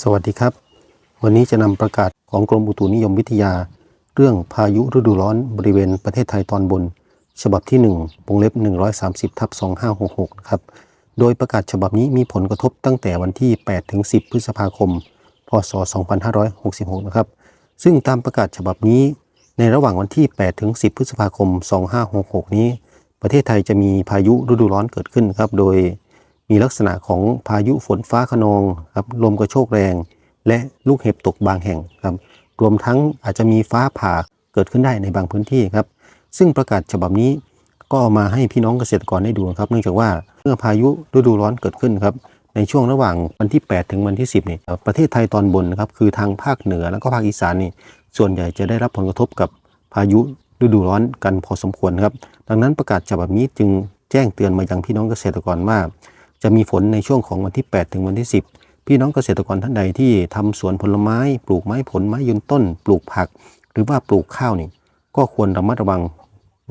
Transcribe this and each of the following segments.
สวัสดีครับ วันนี้จะนำประกาศของกรมอุตุนิยมวิทยา เรื่องพายุฤดูร้อนบริเวณประเทศไทยตอนบน ฉบับที่1วงเล็บ 130ทับ2566นะครับ โดยประกาศฉบับนี้มีผลกระทบตั้งแต่วันที่ 8 ถึง 10 พฤษภาคม พศ 2566 นะครับ ซึ่งตามประกาศฉบับนี้ ในระหว่างวันที่ 8 ถึง 10 พฤษภาคม 2566 นี้ ประเทศไทยจะมีพายุฤดูร้อนเกิดขึ้นครับ โดย มีลักษณะของพายุฝนฟ้าขนองครับลมกระโชกแรง และลูกเห็บตกบางแห่งครับรวมทั้งอาจจะมีฟ้าผ่าเกิดขึ้นได้ในบางพื้นที่ครับซึ่งประกาศฉบับนี้ก็เอามาให้พี่น้องเกษตรกรได้ดูครับ เนื่องจากว่าเมื่อพายุฤดูร้อนเกิดขึ้นครับในช่วงระหว่างวันที่ 8 ถึงวันที่ 10นี่ประเทศไทยตอนบนนะครับคือทางภาคเหนือแล้วก็ภาคอีสานนี่ส่วนใหญ่จะได้รับผลกระทบกับพายุฤดูร้อนกันพอสมควรครับ ดังนั้นประกาศฉบับนี้จึงแจ้งเตือนมายังพี่น้องเกษตรกรว่า จะมีฝนในช่วงของวันที่ 8 ถึงวันที่ 10 พี่น้องเกษตรกรท่านใดที่ทำสวนผลไม้ ปลูกไม้ผลไม้ยืนต้น ปลูกผัก หรือว่าปลูกข้าวนี่ก็ควรระมัดระวัง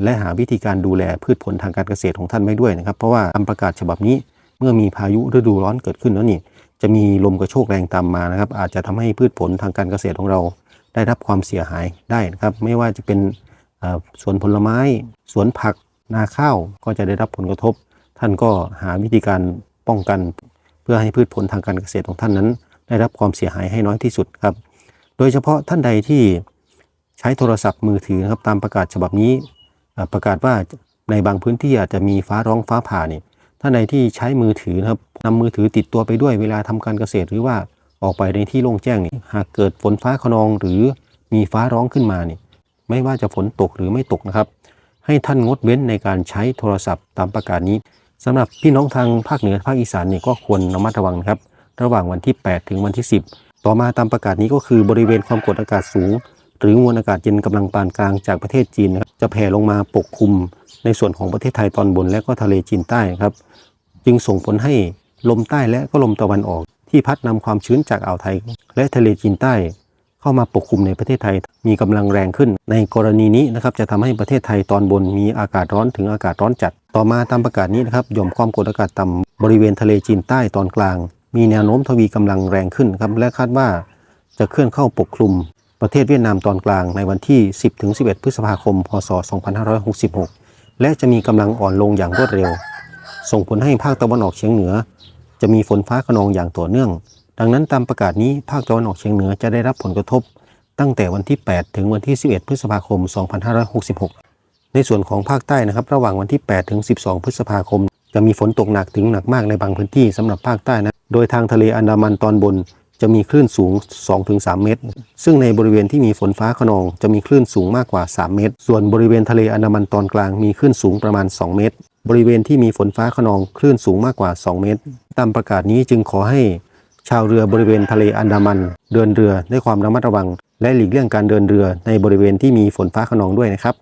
และหาวิธีการดูแลพืชผลทางการเกษตรของท่านไว้ด้วยนะครับเพราะว่าตามประกาศฉบับนี้เมื่อมีพายุฤดูร้อนเกิดขึ้นแล้วนี่จะมีลมกระโชกแรงตามมานะครับ อาจจะทำให้พืชผลทางการเกษตรของเรา ได้รับความเสียหายได้นะครับ ไม่ว่าจะเป็นสวนผลไม้ สวนผักนาข้าวก็จะได้รับผลกระทบ ท่านก็หาวิธีการป้องกัน เพื่อให้พืชผลทางการเกษตรของท่านนั้น ได้รับความเสียหายให้น้อยที่สุดครับ โดยเฉพาะท่านใดที่ใช้โทรศัพท์มือถือนะครับตามประกาศฉบับนี้ ประกาศว่าในบางพื้นที่อาจจะมีฟ้าร้องฟ้าผ่านี่ท่านใดที่ใช้มือถือนะครับนำมือถือติดตัวไปด้วยเวลาทำการเกษตร หรือว่าออกไปในที่โล่งแจ้งนี่หากเกิดฝนฟ้าขนองหรือมีฟ้าร้องขึ้นมานี่ไม่ว่าจะฝนตกหรือไม่ตกนะครับ ให้ท่านงดเว้นในการใช้โทรศัพท์ตามประกาศนี้ สำหรับพี่น้องทางภาคเหนือภาคอีสานเนี่ยก็ควรระมัดระวังครับ ระหว่างวันที่ 8 ถึงวันที่ 10 ต่อมาตามประกาศนี้ก็คือบริเวณความกดอากาศสูง หรือมวลอากาศเย็นกำลังปานกลางจากประเทศจีนนะครับจะแผ่ลงมาปกคลุม ในส่วนของประเทศไทยตอนบนและก็ทะเลจีนใต้ครับ จึงส่งผลให้ลมใต้และก็ลมตะวันออก ที่พัดนำความชื้นจากอ่าวไทย และทะเลจีนใต้ เข้ามาปกคลุมในประเทศไทย มีกำลังแรงขึ้น ในกรณีนี้นะครับจะทำให้ประเทศไทยตอนบนมีอากาศร้อนถึงอากาศร้อนจัด ต่อมาตามประกาศนี้นะครับหย่อมความกดอากาศต่ำบริเวณทะเลจีนใต้ตอนกลาง มีแนวโน้มทวีกำลังแรงขึ้นครับและคาดว่าจะเคลื่อนเข้าปกคลุมประเทศเวียดนามตอนกลางในวันที่ 10-11 พฤษภาคม พศ 2566 และจะมีกำลังอ่อนลงอย่างรวดเร็ว ส่งผลให้ภาคตะวันออกเฉียงเหนือ จะมีฝนฟ้าขนองอย่างต่อเนื่อง ดังนั้นตามประกาศนี้ภาคตะวันออกเฉียงเหนือจะได้รับผลกระทบ ตั้งแต่วันที่ 8 ถึงวันที่ 11 พฤษภาคม 2566 ในส่วนของภาคใต้นะครับ ระหว่างวันที่ 8 ถึง 12 พฤษภาคม จะมีฝนตกหนักถึงหนักมากในบางพื้นที่สำหรับภาคใต้นะ โดยทางทะเลอันดามันตอนบนจะมีคลื่นสูง 2-3 เมตร ซึ่งในบริเวณที่มีฝนฟ้าขนองจะมีคลื่นสูงมากกว่า 3 เมตร ส่วนบริเวณทะเลอันดามันตอนกลางมีคลื่นสูงประมาณ 2 เมตร บริเวณที่มีฝนฟ้าขนองคลื่นสูงมากกว่า 2 เมตร ตามประกาศนี้จึงขอให้ ชาวเรือบริเวณทะเลอันดามัน เดินเรือด้วยความระมัดระวัง และหลีกเลี่ยงการเดินเรือในบริเวณที่มีฝนฟ้าขนองด้วยนะครับ